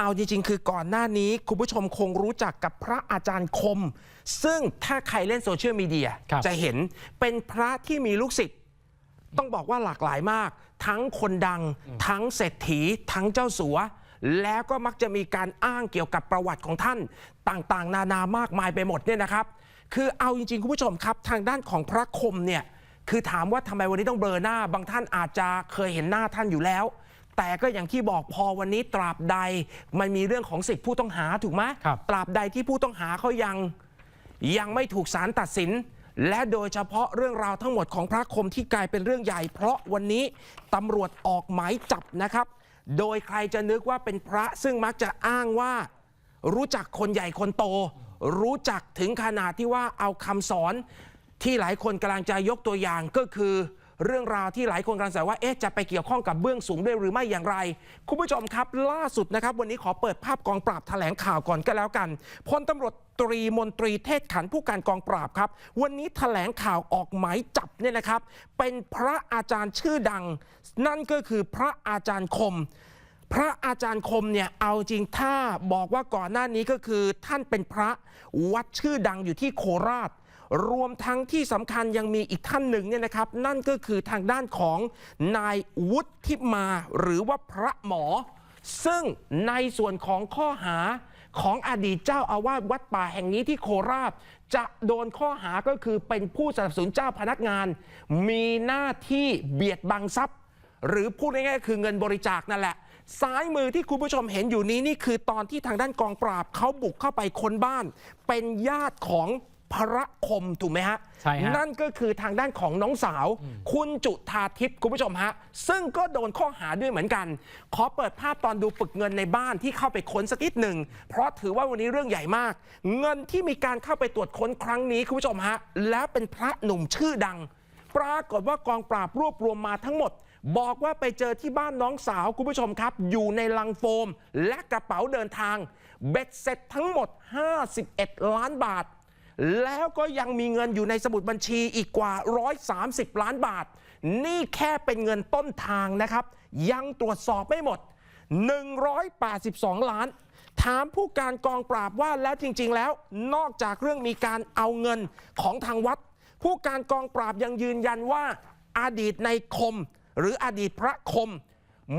เอาจริงๆ คือก่อนหน้านี้คุณผู้ชมคงรู้จักกับพระอาจารย์คม ซึ่งถ้าใครเล่นโซเชียลมีเดียครับจะเห็นเป็นพระที่มีลูกศิษย์ต้องบอกว่าหลากหลายมาก ทั้งคนดัง ทั้งเศรษฐี ทั้งเจ้าสัว แล้วก็มักจะมีการอ้างเกี่ยวกับประวัติของท่าน ต่างๆ นานามากมายไปหมดเนี่ยนะครับ คือเอาจริงๆ คุณผู้ชมครับ ทางด้านของพระคมเนี่ยคือถามว่าทำไมวันนี้ต้องเบลอหน้า บางท่านอาจจะเคยเห็นหน้าท่านอยู่แล้ว แต่ก็อย่างที่บอกพอวันนี้ตราบใดมันมีเรื่องของสิทธิผู้ต้องหาถูกไหมครับ ตราบใดที่ผู้ต้องหาเขายังยังไม่ถูกศาลตัดสิน และโดยเฉพาะเรื่องราวทั้งหมดของพระคมที่กลายเป็นเรื่องใหญ่ เพราะวันนี้ตำรวจออกหมายจับนะครับ โดยใครจะนึกว่าเป็นพระซึ่งมักจะอ้างว่า รู้จักคนใหญ่คนโต รู้จักถึงขนาดที่ว่าเอาคำสอนที่หลายคนกำลังจะยกตัวอย่างก็คือ เรื่องราวที่หลายคนกำลังสงสัยว่าเอ๊ะจะไปเกี่ยวข้องกับเบื้องสูงด้วยหรือไม่อย่างไร คุณผู้ชมครับ ล่าสุดนะครับ วันนี้ขอเปิดภาพกองปราบแถลงข่าวก่อนก็แล้วกันพลตำรวจตรีมนตรีเทศขันผู้การกองปราบครับ วันนี้แถลงข่าวออกหมายจับเนี่ยนะครับ เป็นพระอาจารย์ชื่อดัง นั่นก็คือพระอาจารย์คมพระอาจารย์คมเนี่ยเอาจริงถ้าบอกว่าก่อนหน้านี้ก็คือท่านเป็นพระวัดชื่อดังอยู่ที่โคราช รวมทั้งที่สำคัญยังมีอีกท่านหนึ่งเนี่ยนะครับ นั่นก็คือทางด้านของนายวุฒิมาหรือว่าพระหมอ ซึ่งในส่วนของข้อหาของอดีตเจ้าอาวาสวัดป่าแห่งนี้ที่โคราช จะโดนข้อหาก็คือเป็นผู้สนับสนุนเจ้าพนักงาน มีหน้าที่เบียดบังทรัพย์ หรือพูดง่ายๆคือเงินบริจาคนั่นแหละซ้ายมือที่คุณผู้ชมเห็นอยู่นี้นี่คือตอนที่ทางด้านกองปราบเขาบุกเข้าไปค้นบ้าน เป็นญาติของ พระคมถูกไหมฮะ ใช่ฮะนั่นก็คือทางด้านของน้องสาว คุณจุธาทิพย์คุณผู้ชมฮะ ซึ่งก็โดนข้อหาด้วยเหมือนกัน ขอเปิดภาพตอนดูปึกเงินในบ้านที่เข้าไปค้นสักนิดหนึ่ง เพราะถือว่าวันนี้เรื่องใหญ่มาก เงินที่มีการเข้าไปตรวจค้นครั้งนี้คุณผู้ชมฮะ แล้วเป็นพระหนุ่มชื่อดัง ปรากฏว่ากองปราบรวบรวมมาทั้งหมด บอกว่าไปเจอที่บ้านน้องสาวคุณผู้ชมครับ อยู่ในลังโฟม และกระเป๋าเดินทาง เบ็ดเสร็จทั้งหมด 51 ล้านบาท แล้วก็ยังมีเงินอยู่ในสมุดบัญชีอีกกว่า 130 ล้านบาท นี่แค่เป็นเงินต้นทางนะครับ ยังตรวจสอบไม่หมด 182 ล้าน ถามผู้การกองปราบว่าแล้วจริง ๆ แล้ว นอกจากเรื่องมีการเอาเงินของทางวัด ผู้การกองปราบยังยืนยันว่าอดีตในคม หรืออดีตพระคม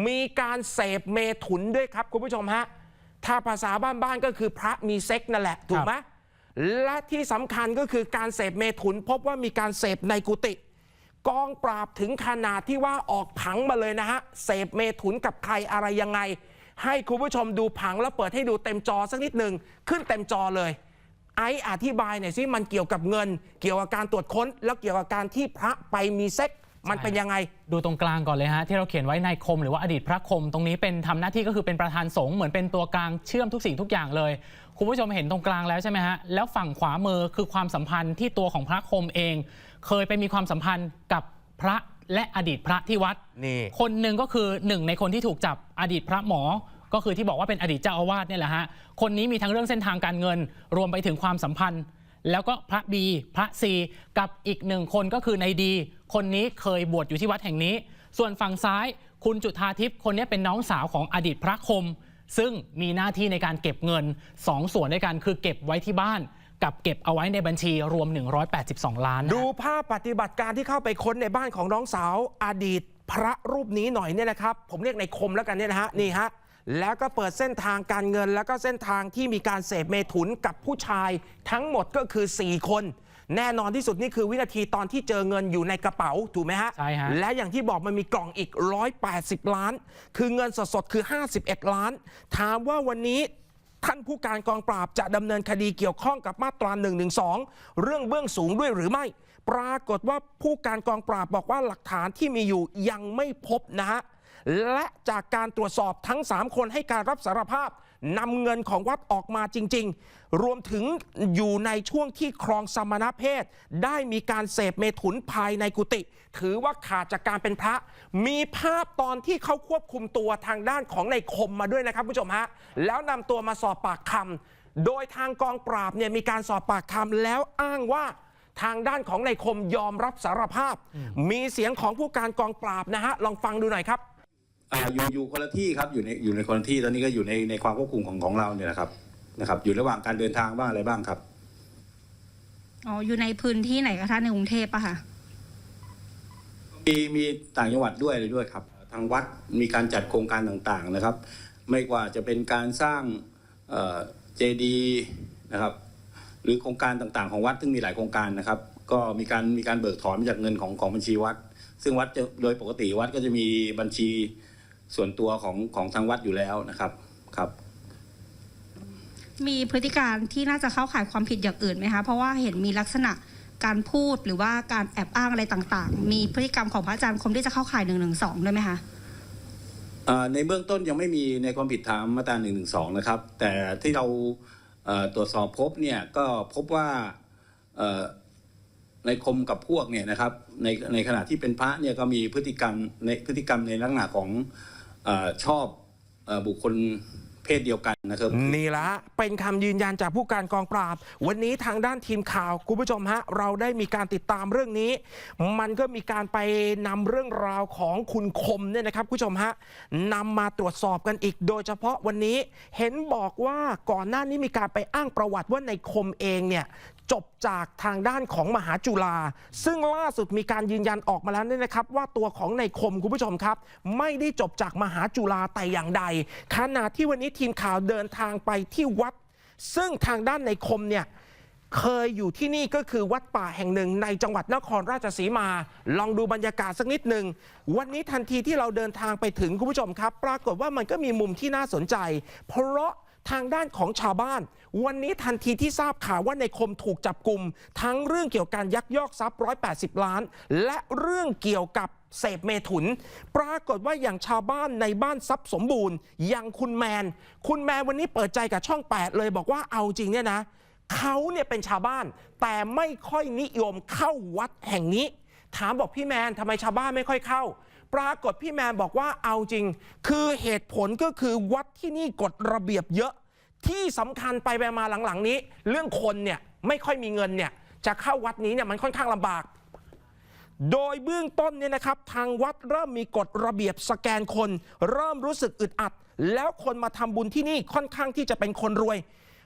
มีการเสพเมถุนด้วยครับคุณผู้ชมฮะถ้าภาษาบ้านๆก็คือพระมีเซ็กนั่นแหละถูกไหม และที่สำคัญก็คือการเสพเมถุนพบว่ามีการเสพในกุฏิกองปราบถึงขนาดที่ว่าออกผังมาเลยนะฮะเสพเมถุนกับใครอะไรยังไง ให้คุณผู้ชมดูผังแล้วเปิดให้ดูเต็มจอสักนิดหนึ่งขึ้นเต็มจอเลย ไอซ์อธิบายหน่อยสิมันเกี่ยวกับเงิน เกี่ยวกับการตรวจค้น แล้วเกี่ยวกับการที่พระไปมีเซ็ก มันเป็นยังไง ดูตรงกลางก่อนเลยฮะที่เราเขียนไว้นายคมหรือว่าอดีตพระคม ตรงนี้เป็นทำหน้าที่ก็คือเป็นประธานสงฆ์เหมือนเป็นตัวกลางเชื่อมทุกสิ่งทุกอย่างเลย คุณผู้ชมเห็นตรงกลางแล้วใช่ไหมฮะแล้วฝั่งขวามือคือความสัมพันธ์ที่ตัวของพระคมเอง เคยไปมีความสัมพันธ์กับพระและอดีตพระที่วัดนี่คนหนึ่งก็คือหนึ่งในคนที่ถูกจับอดีตพระหมอก็คือที่บอกว่าเป็นอดีตเจ้าอาวาสเนี่ยแหละฮะคนนี้มีทั้งเรื่องเส้นทางการเงิน รวมไปถึงความสัมพันธ์ แล้วก็พระบีพระซีกับอีกหนึ่งคนก็คือในดี คนนี้เคยบวชอยู่ที่วัดแห่งนี้ ส่วนฝั่งซ้ายคุณจุธาทิพย์คนนี้เป็นน้องสาวของอดีตพระคม ซึ่งมีหน้าที่ในการเก็บเงินสองส่วนด้วยกันคือเก็บไว้ที่บ้าน กับเก็บเอาไว้ในบัญชีรวม 182 ล้านนะดูภาพปฏิบัติการที่เข้าไปค้นในบ้านของน้องสาวอดีตพระรูปนี้หน่อยเนี่ยนะครับ ผมเรียกในคมแล้วกันเนี่ยนะฮะนี่ฮะ แล้วก็เปิดเส้นทางการเงิน แล้วก็เส้นทางที่มีการเสพเมถุนกับผู้ชายทั้งหมดก็คือ 4 คน แน่นอนที่สุดนี่คือวินาทีตอนที่เจอเงินอยู่ในกระเป๋าถูกไหมฮะใช่ฮะ และอย่างที่บอกมันมีกล่องอีก 180 ล้าน คือเงินสดๆคือ 51 ล้าน ถามว่าวันนี้ท่านผู้การกองปราบจะดำเนินคดีเกี่ยวข้องกับมาตรา1นึเรื่องเบื้องสูงด้วยหรือไม่ ปรากฏว่าผู้การกองปราบบอกว่าหลักฐานที่มีอยู่ยังไม่พบนะฮะ และจากการตรวจสอบทั้ง 3 คนให้การรับสารภาพนำเงินของวัดออกมาจริง ๆ รวมถึงอยู่ในช่วงที่ครองสมณเพศ ได้มีการเสพเมถุนภายในกุฏิถือว่าขาดจากการเป็นพระ มีภาพตอนที่เขาควบคุมตัวทางด้านของในคมมาด้วยนะครับผู้ชมฮะ แล้วนำตัวมาสอบปากคำโดยทางกองปราบเนี่ยมีการสอบปากคำแล้วอ้างว่าทางด้านของในคมยอมรับสารภาพ มีเสียงของผู้การกองปราบนะฮะ ลองฟังดูหน่อยครับ อ่าอยู่อยู่คนละที่ครับอยู่ในอยู่ในคนละที่ตอนนี้ก็อยู่ในในความควบคุมของของเราเนี่ยนะครับนะครับ อยู่ระหว่างการเดินทางบ้างอะไรบ้างครับอ๋ออยู่ในพื้นที่ไหนคะท่านในกรุงเทพอะค่ะ มีมีต่างจังหวัดด้วยอะไรด้วยครับ ทางวัดมีการจัดโครงการต่างๆนะครับ ไม่ว่าจะเป็นการสร้างเจดีนะครับหรือโครงการต่างๆของวัดซึ่งมีหลายโครงการนะครับ ก็มีการมีการเบิกถอนมาจากเงินของของบัญชีวัด ซึ่งวัดจะโดยปกติวัดก็จะมีบัญชี ส่วนตัวของของทางวัดอยู่แล้วนะครับครับ มีพฤติการที่น่าจะเข้าข่ายความผิดอย่างอื่นไหมคะเพราะว่าเห็นมีลักษณะการพูดหรือว่าการแอบอ้างอะไรต่างๆ มีพฤติกรรมของพระอาจารย์คมที่จะเข้าข่ายหนึ่งหนึ่งสองด้วยไหมคะเอ่อในเบื้องต้นยังไม่มีในความผิดตามมาตรา1นึนะครับ แต่ที่เราเอ่อตรวจสอบพบเนี่ยก็พบว่าเอ่อในคมกับพวกเนี่ยนะครับในในขณะที่เป็นพระเนี่ยก็มีพฤติกรรมในพฤติกรรมในลักษณะของ เออชอบเออบุคคลเพศเดียวกันนะครับ นี่ละเป็นคำยืนยันจากผู้การกองปราบ วันนี้ทางด้านทีมข่าวคุณผู้ชมฮะ เราได้มีการติดตามเรื่องนี้ มันก็มีการไปนำเรื่องราวของคุณคมเนี่ยนะครับคุณผู้ชมฮะนำมาตรวจสอบกันอีก โดยเฉพาะวันนี้เห็นบอกว่าก่อนหน้านี้มีการไปอ้างประวัติว่าในคมเองเนี่ย จบจากทางด้านของมหาจุฬาซึ่งล่าสุดมีการยืนยันออกมาแล้วเนี่ยนะครับ ว่าตัวของในคมคุณผู้ชมครับ ไม่ได้จบจากมหาจุฬาแต่อย่างใดขณะที่วันนี้ทีมข่าวเดินทางไปที่วัด ซึ่งทางด้านในคมเนี่ยเคยอยู่ที่นี่ก็คือวัดป่าแห่งหนึ่งในจังหวัดนครราชสีมา ลองดูบรรยากาศสักนิดหนึ่ง วันนี้ทันทีที่เราเดินทางไปถึงคุณผู้ชมครับ ปรากฏว่ามันก็มีมุมที่น่าสนใจ เพราะ ทางด้านของชาวบ้าน วันนี้ทันทีที่ทราบข่าวว่าในคมถูกจับกลุ่ม ทั้งเรื่องเกี่ยวกับการยักยอกทรัพย์ 180 ล้าน และเรื่องเกี่ยวกับเสพเมถุน ปรากฏว่าอย่างชาวบ้านในบ้านทรัพย์สมบูรณ์ อย่างคุณแมน คุณแมนวันนี้เปิดใจกับช่อง 8 เลยบอกว่าเอาจริงเนี่ยนะเขาเนี่ยเป็นชาวบ้าน แต่ไม่ค่อยนิยมเข้าวัดแห่งนี้ ถามบอกพี่แมนทำไมชาวบ้านไม่ค่อยเข้า ปรากฏพี่แมนบอกว่าเอาจริง คือเหตุผลก็คือวัดที่นี่กฎระเบียบเยอะ ที่สำคัญไปไปมาหลังๆนี้ เรื่องคนเนี่ยไม่ค่อยมีเงินเนี่ยจะเข้าวัดนี้เนี่ยมันค่อนข้างลำบาก โดยเบื้องต้นเนี่ยนะครับ ทางวัดเริ่มมีกฎระเบียบสแกนคน เริ่มรู้สึกอึดอัด แล้วคนมาทำบุญที่นี่ค่อนข้างที่จะเป็นคนรวย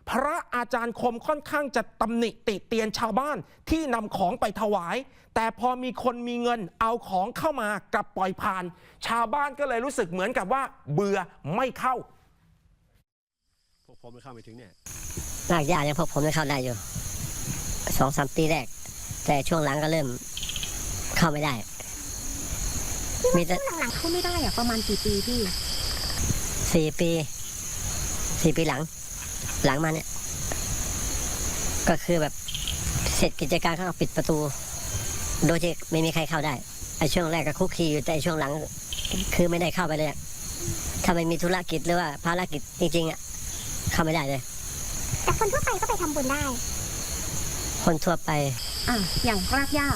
พระอาจารย์คมค่อนข้างจะตำหนิติเตียนชาวบ้านที่นำของไปถวาย แต่พอมีคนมีเงินเอาของเข้ามากลับปล่อยผ่าน ชาวบ้านก็เลยรู้สึกเหมือนกับว่า เบื่อไม่เข้าพวกผมไม่เข้าไม่ถึงเนี่ยรากหญ้ายังพวกผมยังเข้าได้อยู่สองสามปีแรก แต่ช่วงหลังก็เริ่มเข้าไม่ได้ มีแต่หลังๆเข้าไม่ได้อะประมาณกี่ปีพี่สี่ปีสี่ปีหลัง หลังมาเนี่ย ก็คือแบบเสร็จกิจการเขาก็ปิดประตู โดยที่ไม่มีใครเข้าได้ไอ้ช่วงแรกก็คุกคีอยู่แต่ไอ้ช่วงหลัง คือไม่ได้เข้าไปเลยอะถ้าไม่มีธุรกิจหรือว่าภารกิจจริงๆอะเข้าไม่ได้เลย แต่คนทั่วไปก็ไปทำบุญได้ คนทั่วไปอะอย่างรากหญ้า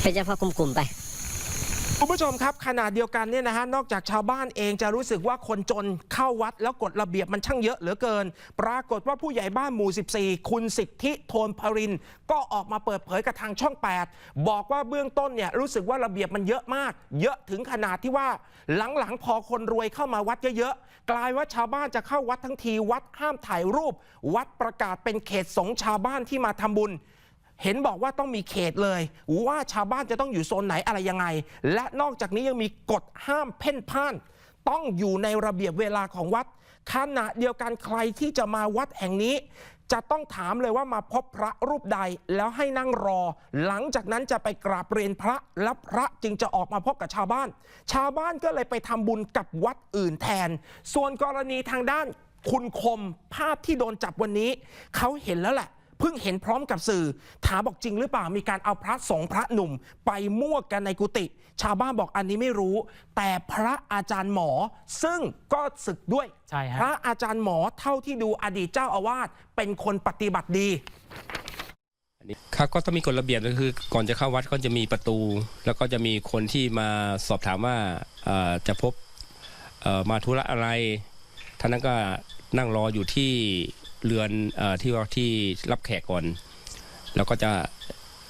เป็นเฉพาะกลุ่มๆไป คุณผู้ชมครับขณะเดียวกันเนี่ยนะฮะนอกจากชาวบ้านเองจะรู้สึกว่าคนจนเข้าวัดแล้วกฎระเบียบมันช่างเยอะเหลือเกิน ปรากฏว่าผู้ใหญ่บ้านหมู่ 14 คุณสิทธิโทนพริน ก็ออกมาเปิดเผยกับทางช่อง 8 บอกว่าเบื้องต้นเนี่ยรู้สึกว่าระเบียบมันเยอะมาก เยอะถึงขนาดที่ว่าหลังๆ พอคนรวยเข้ามาวัดเยอะๆกลายว่าชาวบ้านจะเข้าวัดทั้งทีวัดห้ามถ่ายรูป วัดประกาศเป็นเขตสงฆ์ชาวบ้านที่มาทำบุญ เห็นบอกว่าต้องมีเขตเลย ว่าชาวบ้านจะต้องอยู่โซนไหนอะไรยังไง และนอกจากนี้ยังมีกฎห้ามเพ่นพ่าน ต้องอยู่ในระเบียบเวลาของวัดขณะเดียวกันใครที่จะมาวัดแห่งนี้ จะต้องถามเลยว่ามาพบพระรูปใดแล้วให้นั่งรอ หลังจากนั้นจะไปกราบเรียนพระและพระจึงจะออกมาพบกับชาวบ้าน ชาวบ้านก็เลยไปทำบุญกับวัดอื่นแทน ส่วนกรณีทางด้านคุณคมภาพที่โดนจับวันนี้ เขาเห็นแล้วแหละ เพิ่งเห็นพร้อมกับสื่อ ถามบอกจริงหรือเปล่ามีการเอาพระสงฆ์พระหนุ่ม ไปมั่วกันในกุฏิชาวบ้านบอกอันนี้ไม่รู้ แต่พระอาจารย์หมอซึ่งก็ศึกด้วย ใช่ฮะ พระอาจารย์หมอเท่าที่ดูอดีตเจ้าอาวาสเป็นคนปฏิบัติดี ครับก็ต้องมีกฎระเบียบก็คือ ก่อนจะเข้าวัดก็จะมีประตู แล้วก็จะมีคนที่มาสอบถามว่าเอ่อจะพบเอ่อมาธุระอะไรท่านนั้นก็นั่งรออยู่ที่ เรือนเออที่ว่าที่รับแขกก่อน แล้วก็จะ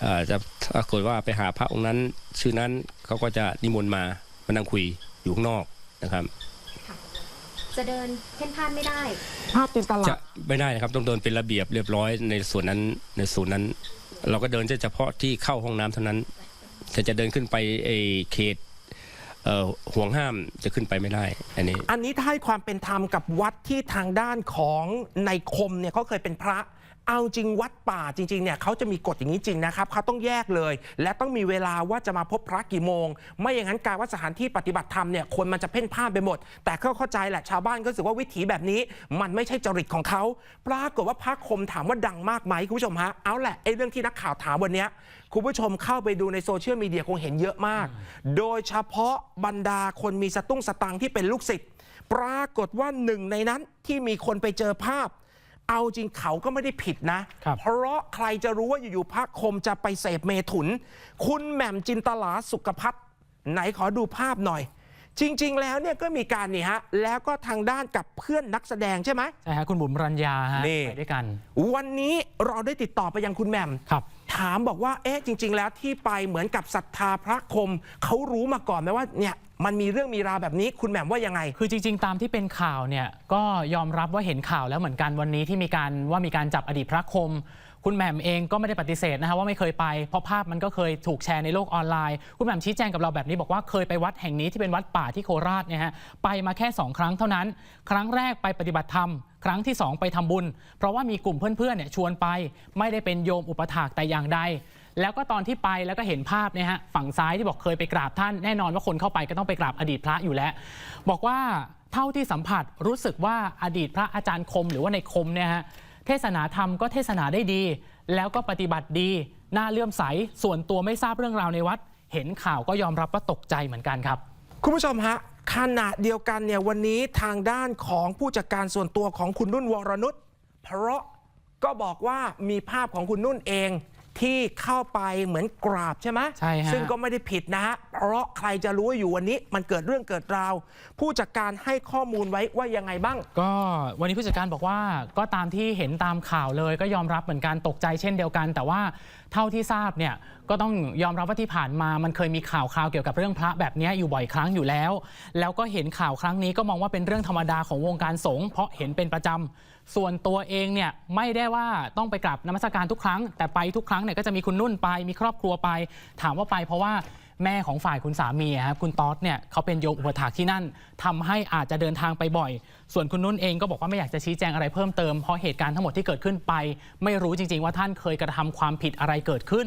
เอ่อจะปรากฏว่าไปหาพระองค์นั้น ชื่อนั้นเขาก็จะนิมนต์มามานั่งคุยอยู่ข้างนอกนะครับ จะเดินเพ่นพ่านไม่ได้ภาพจินตลาจะไม่ได้นะครับ ต้องเดินเป็นระเบียบเรียบร้อยในส่วนนั้นในส่วนนั้น เราก็เดินเฉพาะที่เข้าห้องน้ำเท่านั้นแต่จะเดินขึ้นไปไอ้เขตเอ่อ ห่วงห้ามจะขึ้นไปไม่ได้ อันนี้ อันนี้ถ้าให้ความเป็นธรรมกับวัดที่ทางด้านของในคมเนี่ยเขาเคยเป็นพระ เอาจริงวัดป่าจริงๆเนี่ยเขาจะมีกฎอย่างนี้จริงนะครับเขาต้องแยกเลย และต้องมีเวลาว่าจะมาพบพระกี่โมง ไม่อย่างนั้นการว่าสถานที่ปฏิบัติธรรมเนี่ยคนมันจะเพ่นพ่านไปหมด แต่เข้าใจแหละชาวบ้านก็รู้สึกว่าวิถีแบบนี้ มันไม่ใช่จริตของเขาปรากฏว่าพระคมถามว่าดังมากไหมคุณผู้ชมฮะเอาแหละไอ้เรื่องที่นักข่าวถามวันนี้คุณผู้ชมเข้าไปดูในโซเชียลมีเดียคงเห็นเยอะมาก โดยเฉพาะบรรดาคนมีสตุ้งสตังที่เป็นลูกศิษย์ปรากฏว่าหนึ่งในนั้นที่มีคนไปเจอภาพ เอาจริงเขาก็ไม่ได้ผิดนะครับเพราะใครจะรู้ว่าอยู่ๆพระคมจะไปเสพเมถุน คุณแหม่มจินตลาสุขพัฒน์ไหนขอดูภาพหน่อย จริง ๆ แล้วเนี่ยก็มีการนี่ฮะ แล้วก็ทางด้านกับเพื่อนนักแสดงใช่ไหมใช่ฮะคุณบุ๋มรัญญาฮะนี่ไปด้วยกัน วันนี้เราได้ติดต่อไปยังคุณแหม่มครับ ถามบอกว่า เอ๊ะ จริง ๆ แล้วที่ไปเหมือนกับศรัทธาพระคม เขารู้มาก่อนไหมว่าเนี่ยมันมีเรื่องมีราวแบบนี้คุณแหม่มว่ายังไง คือจริง ๆ ตามที่เป็นข่าวเนี่ยก็ยอมรับว่าเห็นข่าวแล้วเหมือนกันวันนี้ที่มีการว่ามีการจับอดีตพระคม คุณแหม่มเองก็ไม่ได้ปฏิเสธนะคะว่าไม่เคยไปเพราะภาพมันก็เคยถูกแชร์ในโลกออนไลน์ คุณแหม่มชี้แจงกับเราแบบนี้บอกว่าเคยไปวัดแห่งนี้ที่เป็นวัดป่าที่โคราชเนี่ยฮะไปมาแค่ 2 ครั้งเท่านั้น ครั้งแรกไปปฏิบัติธรรม ครั้งที่ 2 ไปทำบุญ เพราะว่ามีกลุ่มเพื่อนๆเนี่ยชวนไป ไม่ได้เป็นโยมอุปถากแต่อย่างใด แล้วก็ตอนที่ไปแล้วก็เห็นภาพเนี่ยฮะฝั่งซ้ายที่บอกเคยไปกราบท่านแน่นอนว่าคนเข้าไปก็ต้องไปกราบอดีตพระอยู่แล้ว บอกว่าเท่าที่สัมผัสรู้สึกว่าอดีตพระอาจารย์คม หรือว่าในคมเนี่ยฮะเทศนาธรรมก็เทศนาได้ดี แล้วก็ปฏิบัติดีน่าเลื่อมใสส่วนตัวไม่ทราบเรื่องราวในวัด เห็นข่าวก็ยอมรับว่าตกใจเหมือนกันครับ คุณผู้ชมฮะ ขณะเดียวกันเนี่ยวันนี้ทางด้านของผู้จัดการส่วนตัวของคุณนุ่นวรนุชเพราะก็บอกว่ามีภาพของคุณนุ่นเอง ที่เข้าไปเหมือนกราบใช่ไหมใช่ฮะ ซึ่งก็ไม่ได้ผิดนะฮะเพราะใครจะรู้ว่าอยู่วันนี้มันเกิดเรื่องเกิดราว ผู้จัดการให้ข้อมูลไว้ว่ายังไงบ้าง ก็วันนี้ผู้จัดการบอกว่าก็ตามที่เห็นตามข่าวเลยก็ยอมรับเหมือนกันตกใจเช่นเดียวกัน แต่ว่าเท่าที่ทราบเนี่ยก็ต้องยอมรับว่าที่ผ่านมามันเคยมีข่าวคราวเกี่ยวกับเรื่องพระแบบนี้อยู่บ่อยครั้งอยู่แล้ว แล้วก็เห็นข่าวครั้งนี้ก็มองว่าเป็นเรื่องธรรมดาของวงการสงฆ์เพราะเห็นเป็นประจำ ส่วนตัวเองเนี่ยไม่ได้ว่าต้องไปกราบนมัสการทุกครั้ง แต่ไปทุกครั้งเนี่ยก็จะมีคุณนุ่นไปมีครอบครัวไป ถามว่าไปเพราะว่าแม่ของฝ่ายคุณสามีครับคุณต๊อดเนี่ยเขาเป็นโยมอุปถากที่นั่นทำให้อาจจะเดินทางไปบ่อย ส่วนคุณนุ่นเองก็บอกว่าไม่อยากจะชี้แจงอะไรเพิ่มเติมเพราะเหตุการณ์ทั้งหมดที่เกิดขึ้นไป ไม่รู้จริง ๆ ว่าท่านเคยกระทำความผิดอะไรเกิดขึ้น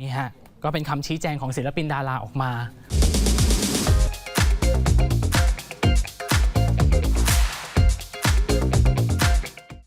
นี่ฮะก็เป็นคำชี้แจงของศิลปินดาราออกมา